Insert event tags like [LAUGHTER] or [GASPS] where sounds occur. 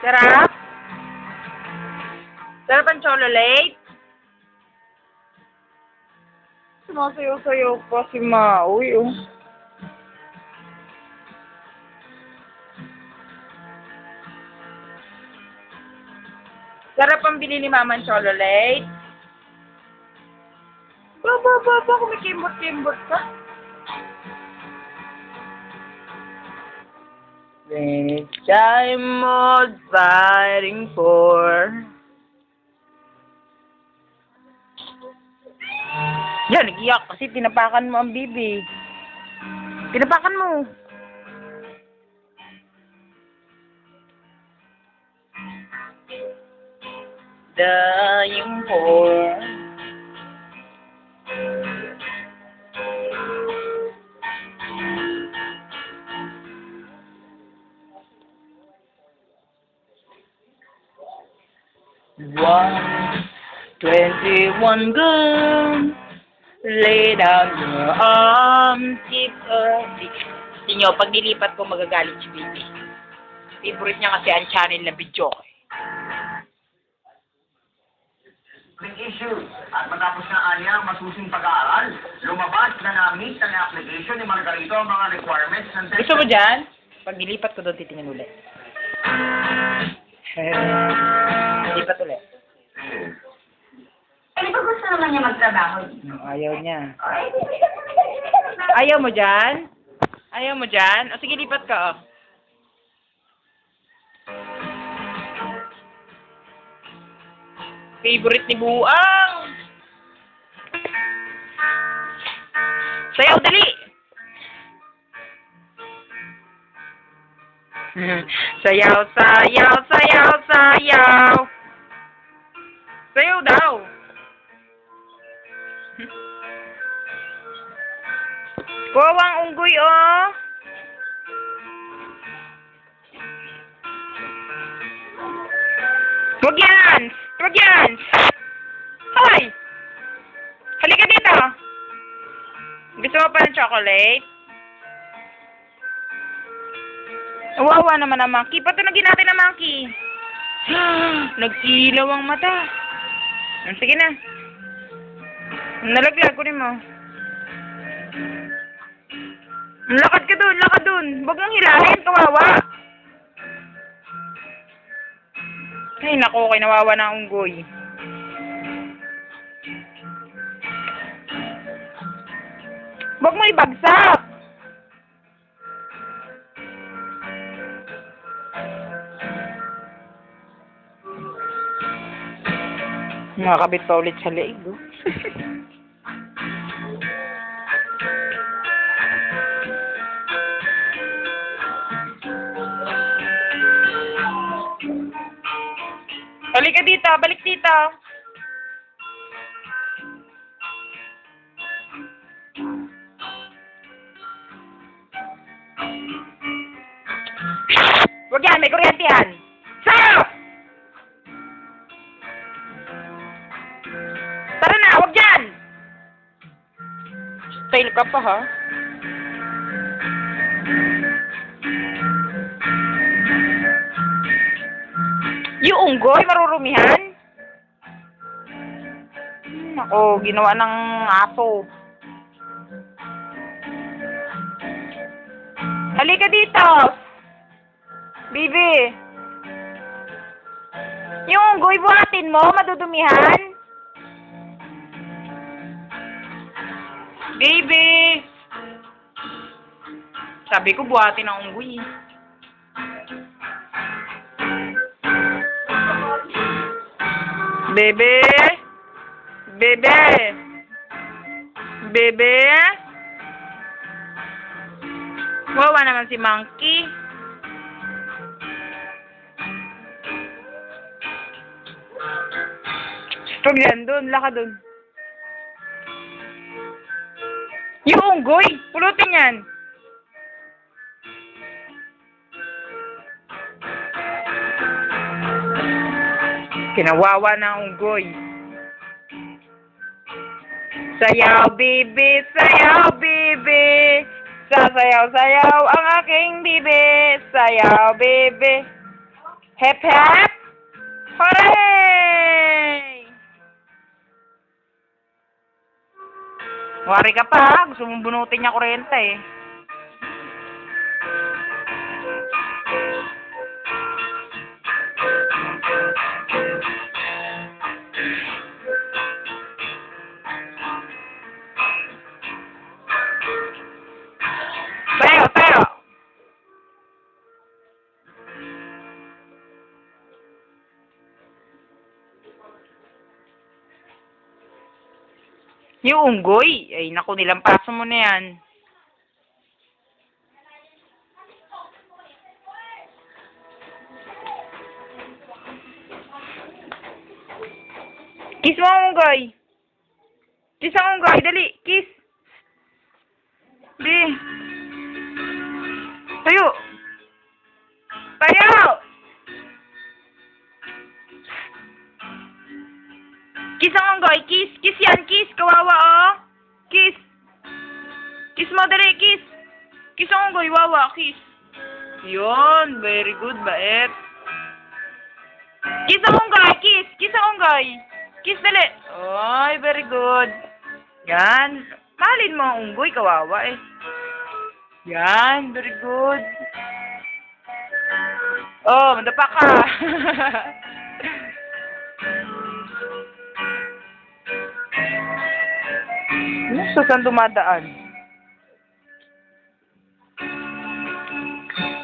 Sarap? Sarap ang chocolate? Sumasayaw-sayaw pa si Maui, oh. Sarap ang bili ni Mama ang chocolate. Ba, ba, ba, ba, kumikimbot-kimbot ka. This time of fighting for... Yan, nag-iyak kasi tinapakan mo ang bibi. Tinapakan mo. Dying for... One twenty-one gun. Lay down your arms, keep early. Gusto nyo, pag nilipat ko magagalit si baby. Favorite niya kasi ang channel na video ko. eh. application at matapos na anya ang masusing pag-aaral, lumabas na na-meet ang application ni Margarito ang mga requirements ng Gusto mo dyan? Pag nilipat ko doon, titingin ulit. [LAUGHS] Lipat ulit. Eh, di ba gusto naman niya magtrabaho? Ayaw niya. Ay, Ayaw mo dyan? Ayaw mo dyan? O sige, lipat ka, oh. Favorite ni Buang! Sayaw, dali! [LAUGHS] sayaw, sayaw, sayaw, sayaw! Sayaw daw! [LAUGHS] Kawang unggoy, oh. Wag yan! Wag yan! Hoy! Halika dito! Gusto mo pa ng chocolate? Wawa naman ang monkey. Patunogin natin ang monkey. [GASPS] Nag-ilaw ang mata. Sige na. Nalaglag ko mo. Lakad ka dun, lakad dun. Huwag mong hilahin, kawawa. Ay, naku, kay nawawa na ang unggoy. Huwag mo ibagsak. Nakakabit pa ulit sa leeg, oh. [LAUGHS] Halika dito, balik dito. Huwag yan, may kuryente yan. Style ka pa, ha? Yung unggoy, marurumihan? Hmm, Ako, ginawa ng aso. Halika dito! Bibi! Yung unggoy, buhatin mo, madudumihan? Baby! Sabi ko, buhatin ang unggoy. Bebe! Bebe! Bebe! Wawa naman si Monkey. Huwag yan doon, laka doon. Yung unggoy, pulutin yan. Kinawawa na ang. Sayaw, bibi, sayaw, bibi. Sasayaw, sayaw ang aking bibi. Sayaw, bibi. Hep hep! Wari ka pa, ha? gusto mong bunutin niya kurenta eh. Yung unggoy, ay naku, nilampaso mo na yan. Kiss mo ang unggoy. Kiss ang unggoy, dali, kiss. Di. Tayo. Kiss ang unggoy, kiss, kiss yan, kiss, kawawa oh. Kiss. Kiss mo, dali, kiss. Kiss ang unggoy, wawa, kiss. Yun, very good, bait. Kiss ang unggoy, kiss, kiss ang unggoy. Kiss dali. Ay, very good. Yan. Mahalin mo ang unggoy, kawawa eh. Yan, very good. Oh, madapa ka. [LAUGHS] Sa saan dumadaan?